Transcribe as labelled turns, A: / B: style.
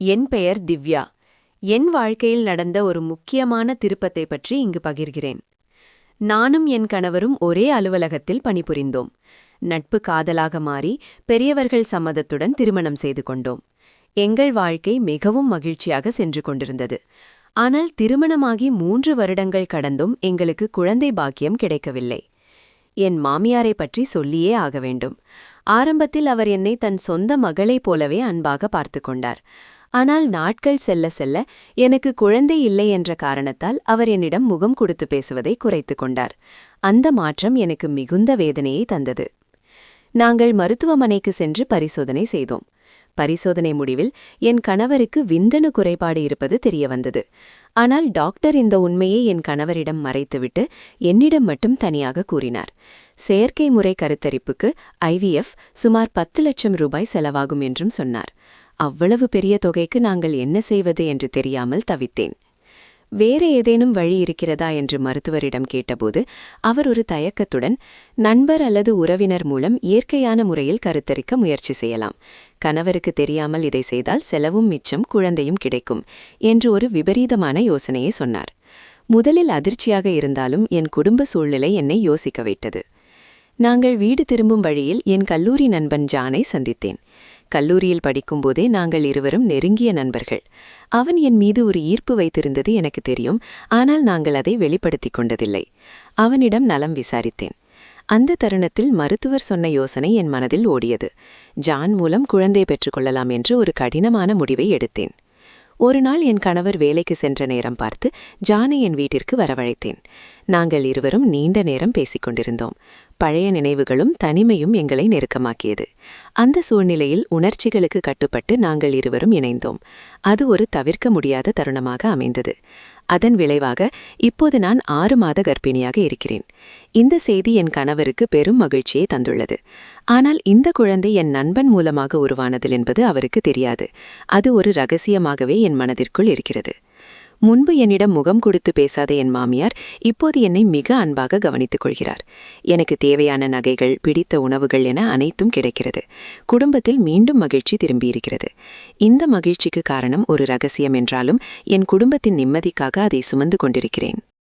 A: என் பெயர் திவ்யா. என் வாழ்க்கையில் நடந்த ஒரு முக்கியமான திருப்பத்தை பற்றி இங்கு பகிர்கிறேன். நானும் என் கணவரும் ஒரே அலுவலகத்தில் பணிபுரிந்தோம். நட்பு காதலாக மாறி பெரியவர்கள் சம்மதத்துடன் திருமணம் செய்து கொண்டோம். எங்கள் வாழ்க்கை மிகவும் மகிழ்ச்சியாக சென்று கொண்டிருந்தது. ஆனால் திருமணமாகி மூன்று வருடங்கள் கடந்தும் எங்களுக்கு குழந்தை பாக்கியம் கிடைக்கவில்லை. என் மாமியாரை பற்றி சொல்லியே ஆக வேண்டும். ஆரம்பத்தில் அவர் என்னை தன் சொந்த மகளைப் போலவே அன்பாக பார்த்து கொண்டார். ஆனால் நாட்கள் செல்ல செல்ல எனக்கு குழந்தை இல்லை என்ற காரணத்தால் அவர் என்னிடம் முகம் கொடுத்து பேசுவதை குறைத்து கொண்டார். அந்த மாற்றம் எனக்கு மிகுந்த வேதனையை தந்தது. நாங்கள் மருத்துவமனைக்கு சென்று பரிசோதனை செய்தோம். பரிசோதனை முடிவில் என் கணவருக்கு விந்தணு குறைபாடு இருப்பது தெரியவந்தது. ஆனால் டாக்டர் இந்த உண்மையை என் கணவரிடம் மறைத்துவிட்டு என்னிடம் மட்டும் தனியாக கூறினார். செயற்கை முறை கருத்தரிப்புக்கு ஐவிஎஃப் சுமார் பத்து லட்சம் ரூபாய் செலவாகும் என்றும் சொன்னார். அவ்வளவு பெரிய தொகைக்கு நாங்கள் என்ன செய்வது என்று தெரியாமல் தவித்தேன். வேறு ஏதேனும் வழி இருக்கிறதா என்று மருத்துவரிடம் கேட்டபோது அவர் ஒரு தயக்கத்துடன் நண்பர் அல்லது உறவினர் மூலம் இயற்கையான முறையில் கருத்தரிக்க முயற்சி செய்யலாம். கணவருக்கு தெரியாமல் இதை செய்தால் செலவும் மிச்சம் குழந்தையும் கிடைக்கும் என்று ஒரு விபரீதமான யோசனையை சொன்னார். முதலில் அதிர்ச்சியாக இருந்தாலும் என் குடும்ப சூழ்நிலை என்னை யோசிக்க வைத்தது. நாங்கள் வீடு திரும்பும் வழியில் என் கல்லூரி நண்பன் ஜானை சந்தித்தேன். கல்லூரியில் படிக்கும்போதே நாங்கள் இருவரும் நெருங்கிய நண்பர்கள். அவன் என் மீது ஒரு ஈர்ப்பு வைத்திருந்தது எனக்கு தெரியும் ஆனால் நாங்கள் அதை வெளிப்படுத்திக் கொண்டதில்லை. அவனிடம் நலம் விசாரித்தேன். அந்த தருணத்தில் மருத்துவர் சொன்ன யோசனை என் மனதில் ஓடியது. ஜான் மூலம் குழந்தை பெற்றுக்கொள்ளலாம் என்று ஒரு கடினமான முடிவை எடுத்தேன். ஒரு நாள் என் கணவர் வேலைக்கு சென்ற நேரம் பார்த்து ஜானை என் வீட்டிற்கு வரவழைத்தேன். நாங்கள் இருவரும் நீண்ட நேரம் பேசிக் கொண்டிருந்தோம். பழைய நினைவுகளும் தனிமையும் எங்களை நெருக்கமாக்கியது. அந்த சூழ்நிலையில் உணர்ச்சிகளுக்கு கட்டுப்பட்டு நாங்கள் இருவரும் இணைந்தோம். அது ஒரு தவிர்க்க முடியாத தருணமாக அமைந்தது. அதன் விளைவாக இப்போது நான் ஆறு மாத கர்ப்பிணியாக இருக்கிறேன். இந்த செய்தி என் கணவருக்கு பெரும் மகிழ்ச்சியை தந்துள்ளது. ஆனால் இந்த குழந்தை என் நண்பன் மூலமாக உருவானதில் என்பது அவருக்கு தெரியாது. அது ஒரு ரகசியமாகவே என் மனதிற்குள் இருக்கிறது. முன்பு என்னிடம் முகம் கொடுத்து பேசாத என் மாமியார் இப்போது என்னை மிக அன்பாக கவனித்துக் கொள்கிறார். எனக்கு தேவையான நகைகள் பிடித்த உணவுகள் என அனைத்தும் கிடைக்கிறது. குடும்பத்தில் மீண்டும் மகிழ்ச்சி திரும்பியிருக்கிறது. இந்த மகிழ்ச்சிக்கு காரணம் ஒரு ரகசியம் என்றாலும் என் குடும்பத்தின் நிம்மதிக்காக அதை சுமந்து கொண்டிருக்கிறேன்.